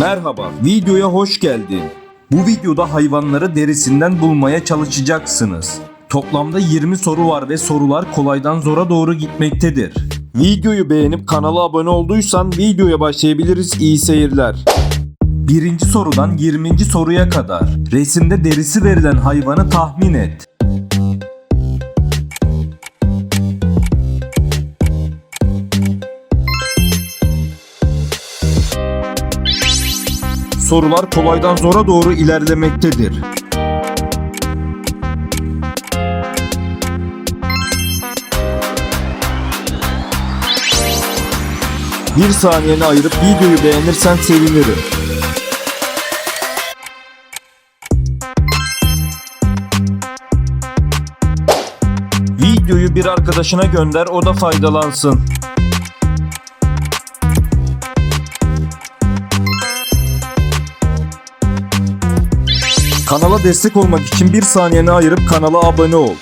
Merhaba, videoya hoş geldin. Bu videoda hayvanları derisinden bulmaya çalışacaksınız. Toplamda 20 soru var ve sorular kolaydan zora doğru gitmektedir. Videoyu beğenip kanala abone olduysan videoya başlayabiliriz. İyi seyirler. Birinci sorudan 20. soruya kadar resimde derisi verilen hayvanı tahmin et. Sorular kolaydan zora doğru ilerlemektedir. Bir saniyeni ayırıp videoyu beğenirsen sevinirim. Videoyu bir arkadaşına gönder o da faydalansın. Kanala destek olmak için bir saniyeni ayırıp kanala abone ol.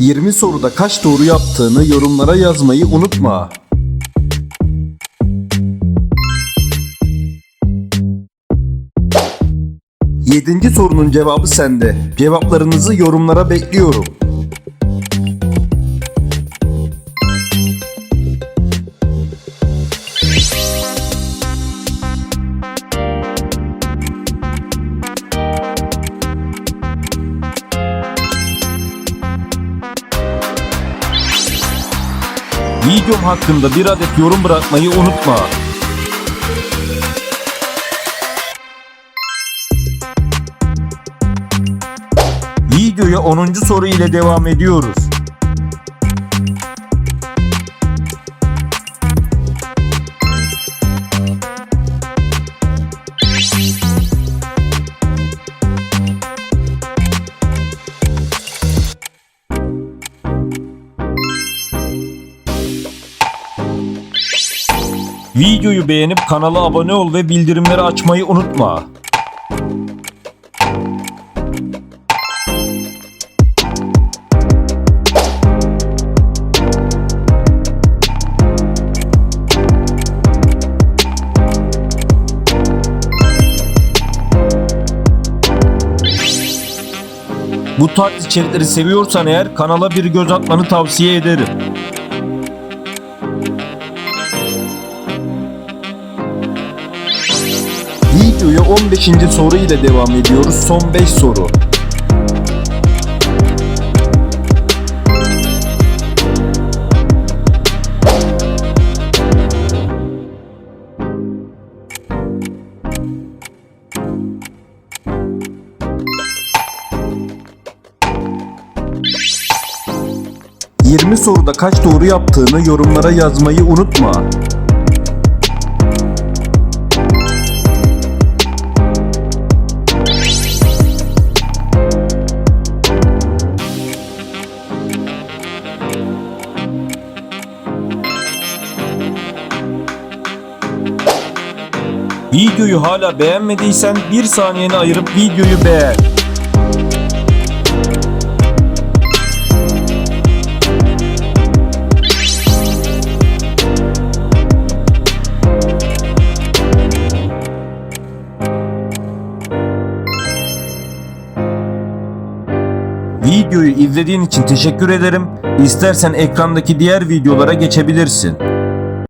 ...20 soruda kaç doğru yaptığını yorumlara yazmayı unutma. Yedinci sorunun cevabı sende. Cevaplarınızı yorumlara bekliyorum. Videom hakkında bir adet yorum bırakmayı unutma. Videoya 10. soru ile devam ediyoruz. Videoyu beğenip kanala abone ol ve bildirimleri açmayı unutma. Bu tarz içerikleri seviyorsan eğer kanala bir göz atmanı tavsiye ederim. 15. soru ile devam ediyoruz. Son 5 soru. ...20 soruda kaç doğru yaptığını yorumlara yazmayı unutma. Videoyu hala beğenmediysen bir saniyeni ayırıp videoyu beğen. Videoyu izlediğin için teşekkür ederim. İstersen ekrandaki diğer videolara geçebilirsin.